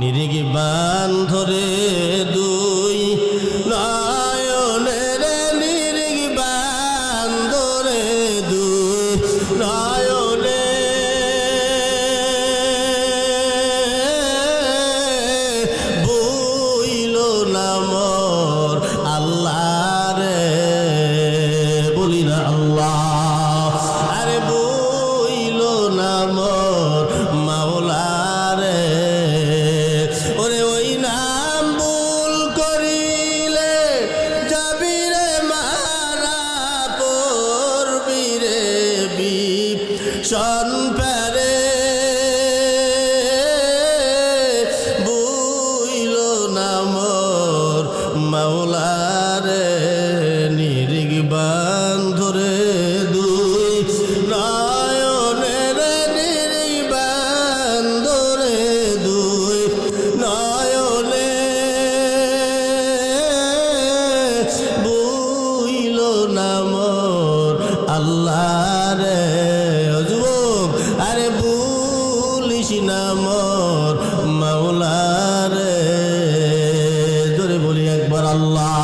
নিরিগি বান দুই নয়নের নিরিগি বান ধরে দুই নয়নে বইল নামর বিপ সন পারে বুইল নামর মাওলারে নিরিগ বান্ধরে দুই নয়নের নিরিগ বান্ধরে দুই নয়নে বুইল নামর আল্লাহ রে বুলিস নামর মাওলা রে জোরে বলি একবার আল্লাহ।